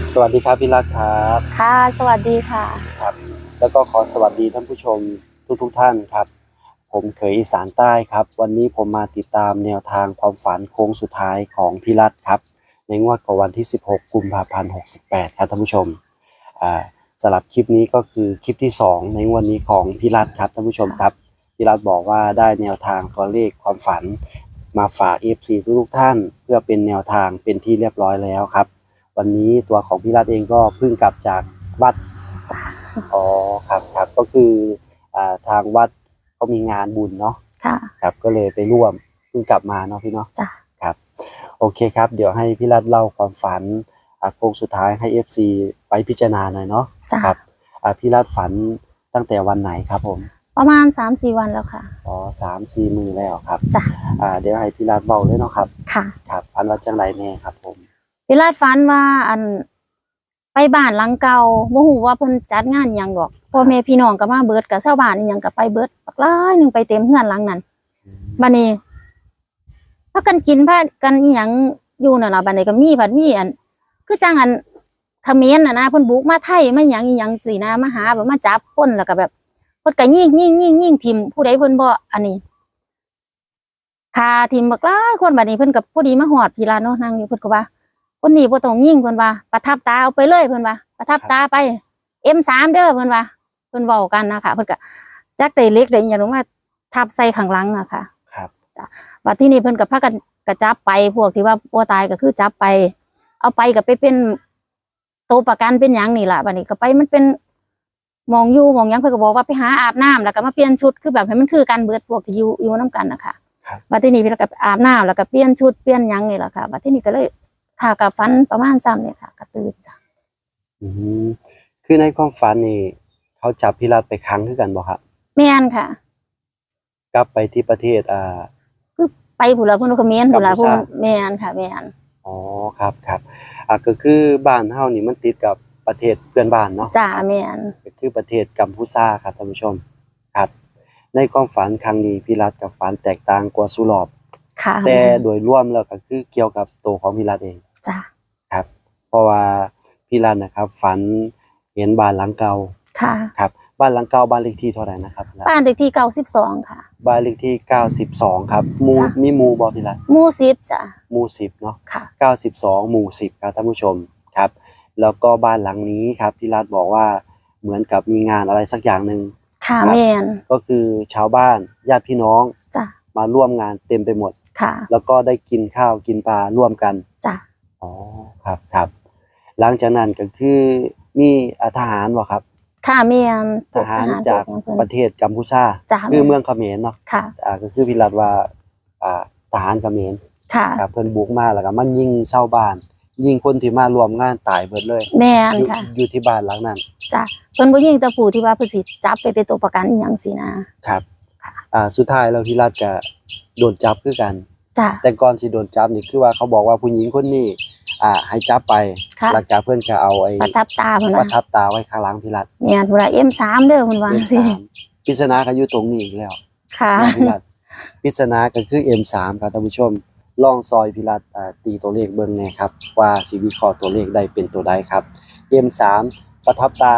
สวัสดีครับพี่รัตครับค่ะ สวัสดีค่ะครับ แล้วก็ขอสวัสดีท่านผู้ชมทุกทุกๆท่านครับ ผมเคยอีสานใต้ครับ วันนี้ผมมาติดตามแนวทางความฝันโค้งสุดท้ายของพี่รัตครับ ในงวดของวันที่ 16 กุมภาพันธ์ 68 ครับท่านผู้ชมอ่าสำหรับคลิปนี้ก็คือคลิปที่ 2 ในงวันนี้ของพี่รัตครับท่านผู้ชมครับพี่รัตบอกว่าได้แนวทางตัวเลขความฝันมาฝาก FC ทุกๆท่าน เพื่อเป็นแนวทางเป็นที่เรียบร้อยแล้วครับ วันนี้ตัวของพี่รัตเองก็เพิ่งกลับจากวัดอ๋อครับครับก็คืออ่าทางวัดเขามีงานบุญเนาะค่ะ ครับก็เลยไปร่วมเพิ่งกลับมาเนาะพี่เนาะจ้ะ ครับ โอเคครับ เดี๋ยวให้พี่รัตเล่าความฝันอ่าโค้งสุดท้ายให้ FC ไปพิจารณาหน่อยเนาะจ้ะ ครับอ่าพี่รัตฝันตั้งแต่วันไหนครับผมประมาณสามสี่วันแล้วค่ะ อ๋อสามสี่มือแล้วครับจ้ะ อ่าเดี๋ยวให้พี่รัตเบาเลยเนาะครับ ค่ะ ครับฝันว่าจังไรแน่ครับ ผมพี่ราดฝันว่า อันไปบ้านหลังเก่าบ่ฮู้ว่าเพิ่นจัดงานหยังดอกพ่อแม่พี่น้องก็มาเบิดกับชาวบ้านอีหยังก็ไปเบิดบักหลายหนึงไปเต็มเฮือนหลังนั้นบัดนี้พากันกินพากันอีหยังอยู่นั่นล่ะบัดนี้ก็มีบัดมีอัน คือจังอันเขมรน่ะนะเพิ่นบุกมาไทยมาหยังอีหยังสินะมาหาแบบมาจับคนแล้วก็แบบเพิ่นก็ยิงยิงยิงยิงทิมผู้ใดเพิ่นบ่อันนี้คาทิมบักหลายคนบัดนี้เพิ่นกับพอดีมาหอดพี่ลาเนาะนั่งอยู่เพิ่นก็ว่า คนนี้บ่ต้องยิงเพิ่นว่า ประทับตาเอาไปเลยเพิ่นว่า ประทับตาไป M3 เด้อเพิ่นว่าเพิ่นเว้ากันนะคะเพิ่นก็จักได้เล็กได้อิหยังลงมาทับใส่ข้างหลังอะค่ะ ครับบัดที่นี่เพิ่นก็พากันกระจับไปพวกที่ว่าบ่ตายก็คือจับไป เอาไปก็ไปเป็นตัวประกันเป็นหยังนี่ล่ะบัดนี้ก็ไปมันเป็นมองอยู่มองหยังเพิ่นก็บอกว่าไปหาอาบน้ำแล้วก็มาเปลี่ยนชุดคือแบบให้มันคือกันเบิดพวกที่อยู่อยู่นํกันนะคะครับ บัดที่นี่พี่ก็อาบน้ำแล้วก็เปลี่ยนชุดเปลี่ยนหยังนี่แหละค่ะบัดที่นี่ก็เลย ค่ะกับฟันประมาณซ้ำเนี่ยค่ะก็ตื่นจ้ะอืมคือในความฝันนี่เขาจับพี่รัตไปค้างคือกันบ่ครับแม่นค่ะ กลับไปที่ประเทศอ่า คือไปผู้ละผู้ละคอมเมนต์ผู้ละกัมพูผู้ชาแม่นค่ะแม่นอ๋อครับครับอะก็คือบ้านเฮานี่มันติดกับประเทศเพื่อนบ้านเนาะจ้าแม่นก็คือประเทศกัมพูชาครับท่านผู้ชมครับ ในความฝันครั้งนี้พี่รัตกับฝันแตกต่างกว่าสุรอบ ค่ะ แต่แม่นโดยรวมแล้วก็คือเกี่ยวกับตัวของพี่รัตเอง จ้าครับ เพราะว่าพี่รัตนะครับ ฝันเห็นบ้านหลังเก่าค่ะครับ บ้านหลังเก่าบ้านเลขที่เท่าไหร่นะครับพี่รัตบ้านเลขที่เก้าสิบสองค่ะ บ้านเลขที่ 92 ครับหมู่ค่ะ มีหมู่บ่พี่รัตหมู่สิบจ้ะหมู่10เนาะ ค่ะ92 หมู่ 10 ครับท่านผู้ชมครับ แล้วก็บ้านหลังนี้ครับพี่รัฐบอกว่าเหมือนกับมีงานอะไรสักอย่างหนึ่ง ค่ะครับ แม่นก็คือชาวบ้านญาติพี่น้องจ้ะมาร่วมงานเต็มไปหมด ค่ะแล้วก็ได้กินข้าวกินปลาร่วมกัน จ้ะ อ๋อครับครับ หลังจากนั้นก็คือมีอ่าทหารบ่ครับ ค่ะแม่นทหารพวจากพวหยังเพิ่นประเทศกัมพูชาจ้ะคือเมืองเขมรเนาะค่ะอ่าก็คือพี่รัฐว่าอ่าทหารเขมรค่ะครับเพิ่นบุกมาแล้วก็มันยิงชาวบ้าน ยิงคนที่มาร่วมงานตายเบิดเลย แม่นอยู่ค่ะอยู่ที่บ้านหลังนั้นจ้ะเพิ่นบ่ยิงแต่ผู้ที่ว่าเพิ่นสิจับไปเป็นตัวประกันอีหยังสินะครับค่ะอ่าสุดท้ายแล้วพี่รัฐก็โดนจับคือกัน จ้ะแต่ก่อนสิโดนจับนี่คือว่าเขาบอกว่าผู้หญิงคนนี้ อ่าให้จับไปค่ะ หลังจากเพื่อนก็เอาไอ้ประทับตาเพิ่นปว่าระทับตาไว้ข้างหลังพี่รัฐแม่นผู้ละ M3 เด้อเพิ่นว่าเอ็มสิสามปริศนาก็อยู่ตรงนี้อีกแล้วค่ะนะพี่รัฐปริศนาก็คือ M3 ครับท่านผู้ชมลองซอยพี่รัฐอ่าตีตัวเลขเบิ่งแหน่ครับ ว่าสิวิเคราะห์ตัวเลขได้เป็นตัวใดครับ M3 ประทับตา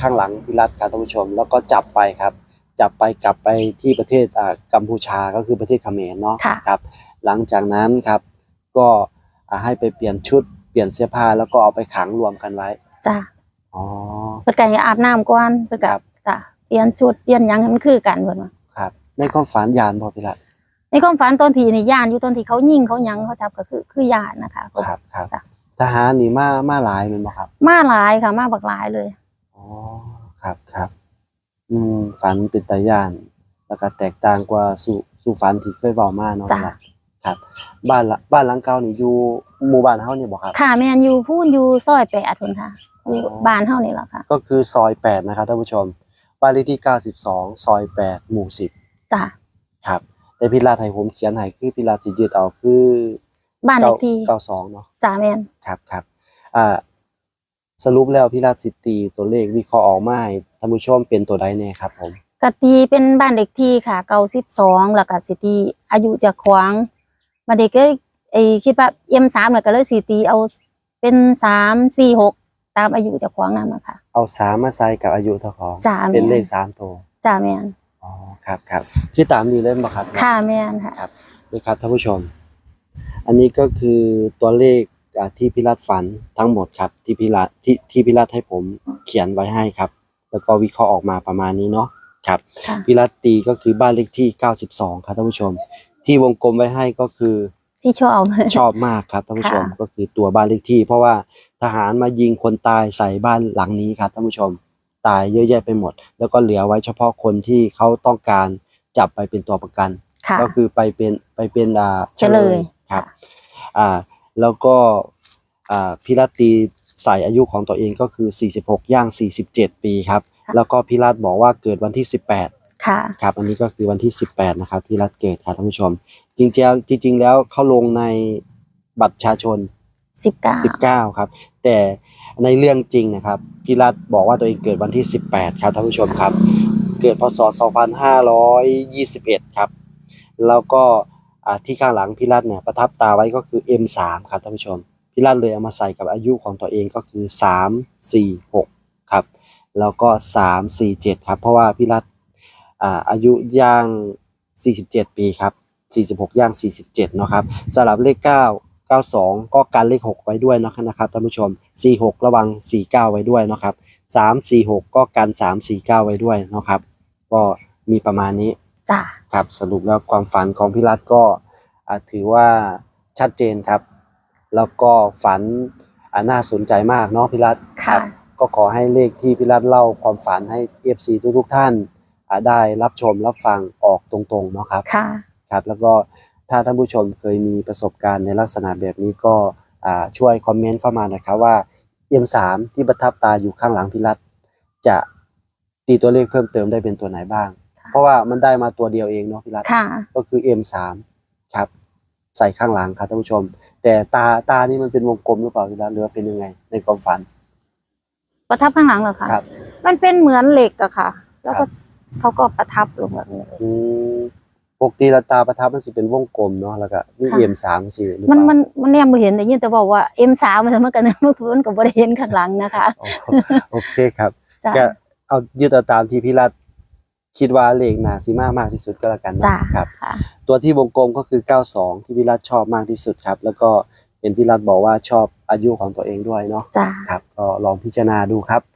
ข้างหลังพี่รัฐครับท่านผู้ชม แล้วก็จับไปครับ จับไปกลับไปที่ประเทศอ่ากัมพูชาก็คือประเทศเขมรเนาะ ค่ะ ครับหลังจากนั้นครับก็อ่า ให้ไปเปลี่ยนชุดเปลี่ยนเสื้อผ้าแล้วก็เอาไปขังรวมกันไว้จ้ะอ๋อเพิ่นก็ให้อาบน้ำก่อนเพิ่นก็ครับ จ้ะเปลี่ยนชุดเปลี่ยนหยังให้มันคือกันเพิ่นว่าครับ ในความฝันยานพอพี่รัตในความฝันตอนที่นี่ย่านอยู่ตอนที่เขายิงเขาหยังเขาจับก็คือคือย่านนะคะ ครับครับจ้ะ ทหารนี่มามาหลายแมันบ่ครับมาหลายค่ะมาบักหลายเลย อ๋อครับครับอืมฝันเป็นตาย่าน แล้วก็แตกต่างกว่าสู่สู่ฝันที่เคยเว้ามาเนาะจ้ะพี่รัต ครับ บ้านละบ้านหลังเก่านี่อยู่หมู่บ้านเฮานี่บ่ครับ ค่ะแม่นอยู่พูนอยู่ซอยแปดพุ่นค่ะอยู่อ๋อบ้านเฮานี่แหละค่ะ ก็คือซอย8นะครับท่านผู้ชม บ้านเลขที่92ซอย8หมู่10จ้ะครับ แต่พี่รัฐให้ผมเขียนให้คือพี่รัฐสิยึดเอาคือบ้านเลขที่เก้าสองเนาะจ้ะแม่นครับครับอ่าสรุปแล้วพี่รัฐสิตีตัวเลขวิเคราะห์ออกมาให้ท่านผู้ชมเป็นตัวใดแน่ครับผมกะตีเป็นบ้านเลขที่ค่ะ92แล้วก็สิตีอายุเจะขวาง มาเด็กก็ไอ้คิดว่า M3 แล้วก็เลยสิตีเอาเป็นเป็นสามสี่หกตามอายุเจะขวางนั่นนะคะเอาสามมาใส่กับอายุเท่าของจ่าแมเป็นนเลขสามตัว จ่าแมนอ๋อ ครับครับคือตามนี้เลยบ่ครับ ค่ะแมนค่ะ นี่ครับท่านผู้ชม อันนี้ก็คือตัวเลขอ่าที่พิรัตฝันทั้งหมดครับ ที่พิรัตที่ที่พิรัตให้ผมเขียนไว้ให้ครับ แล้วก็วิเคราะห์ออกมาประมาณนี้เนาะครับค่ะ พิรัตตีก็คือบ้านเลขที่ 92 ครับท่านผู้ชม ที่วงกลมไว้ให้ก็คือ ที่ชอบชอบมากครับท่านผู้ชมค่ะก็คือตัวบ้านเลขที่ เพราะว่าทหารมายิงคนตายใส่บ้านหลังนี้ครับท่านผู้ชมตายเยอะแยะไปหมด แล้วก็เหลือไว้เฉพาะคนที่เขาต้องการจับไปเป็นตัวประกันค่ะก็คือไปเป็นไปเป็นอ่าเฉลยครับอ่าแล้วก็อ่าพิรัตตีใส่อายุของตัวเองก็คือ 46 ย่าง 47 ปีครับ แล้วก็พิรัตบอกว่าเกิดวันที่ 18 ค่ะ ครับอันนี้ก็คือวันที่ 18 นะครับพิรัตเกิดครับท่านผู้ชม จริงๆจริง ๆ แล้วเขาลงในบัตรประชาชนสิบเก้า19 ครับ แต่ในเรื่องจริงนะครับพิรัตบอกว่าตัวเองเกิดวันที่ 18 ครับท่านผู้ชมครับ เกิดพศ 2521 ครับ แล้วก็อ่าที่ข้างหลังพิรัตเนี่ยประทับตาไว้ก็คือ M3 ครับท่านผู้ชมพิรัตเลยเอามาใส่กับอายุของตัวเองก็คือ 3 4 6 ครับ แล้วก็ 3 4 7 ครับ เพราะว่าพิรัต อ่าอายุย่าง 47 ปีครับ46ย่าง 47 เนาะครับสลับเลข 9 92 ก็การเลข 6 ไว้ด้วยเนาะนะครับท่านผู้ชม 46 ระวัง 49 ไว้ด้วยเนาะครับ3 4 6 ก็กัน 3 4 9 ไว้ด้วยเนาะครับ ก็มีประมาณนี้จ้าครับสรุปแล้วความฝันของพี่รัฐก็อ่าถือว่าชัดเจนครับ แล้วก็ฝันอ่าน่าสนใจมากเนาะพี่รัฐค่ะก็ขอให้เลขที่พี่รัฐเล่าความฝันให้ FC ทุกๆท่านอ่า ได้รับชมรับฟังออกตรงๆเนาะครับค่ะครับ แล้วก็ถ้าท่านผู้ชมเคยมีประสบการณ์ในลักษณะแบบนี้ก็อ่าช่วยคอมเมนต์เข้ามาหนะครับว่า M3 ที่ประทับตาอยู่ข้างหลังพี่รัฐจะตีตัวเลขเพิ่มเติมได้เป็นตัวไหนบ้าง เพราะว่ามันได้มาตัวเดียวเองเนาะพี่รัฐค่ะก็คือ M3 ครับใส่ข้างหลังครับท่านผู้ชม แต่ตาตานี่มันเป็นวงกลมหรือเปล่าพี่รัฐหรือว่าเป็นยังไง ในความฝัน ประทับข้างหลังเหรอคะครับ มันเป็นเหมือนเหล็กอะค่ะ แล้วครัก็บ เขาก็ประทับลงแบบนี้ อืมปกติแล้วตาประทับมันสิเป็นวงกลมเนาะแล้วก็มีค่ะ M3 สิหรือมันเปมัล่านมันเนี่ยมาเห็นแต่ยินแต่บอกว่า M3 มันสมันกันเมื่อคืนกับบริเห็นข้างหลังนะคะอ๋อโอเคครับจ้าก็เอายึดเอาตามที่พี่รัฐคิดว่าเลขหนาซีมากมากที่สุดก็แล้วกันเนอะจ้าครับ ค่ะ ตัวที่วงกลมก็คือ 92 ที่พี่รัฐชอบมากที่สุดครับ แล้วก็เป็นพี่รัฐบอกว่าชอบอายุของตัวเองด้วยเนาะจ้าครับ ก็ลองพิจารณาดูครับอ่า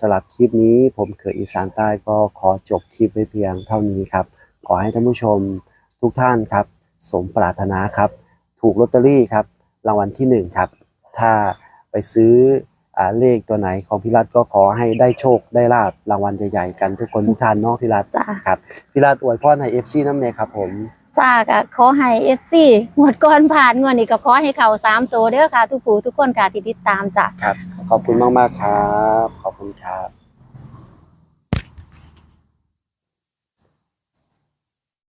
สำหรับคลิปนี้ผมเขยอีสานใต้ก็ขอจบคลิปไว้เพียงเท่านี้ครับ ขอให้ท่านผู้ชมทุกท่านครับ สมปรารถนาครับ ถูกลอตเตอรี่ครับ รางวัลที่หนึ่งครับ ถ้าไปซื้ออ่าเลขตัวไหนของพี่รัฐก็ขอให้ได้โชคได้ลาบรางวัลใหญ่ๆกันทุกคนทุกท่านเนาะพี่รัฐจ้าครับพี่รัฐอวยพรให้เอฟซีน้ำเนยครับผม จ้าก็ขอให้เอฟซีหมดก่อนผ่านงวดนี้ก็ขอให้เขาสามตัวเด้อค่ะ ทุกผู้ทุกคนค่ะที่ติดตามจ้ะครับ ขอบคุณมากๆครับ ขอบคุณครับ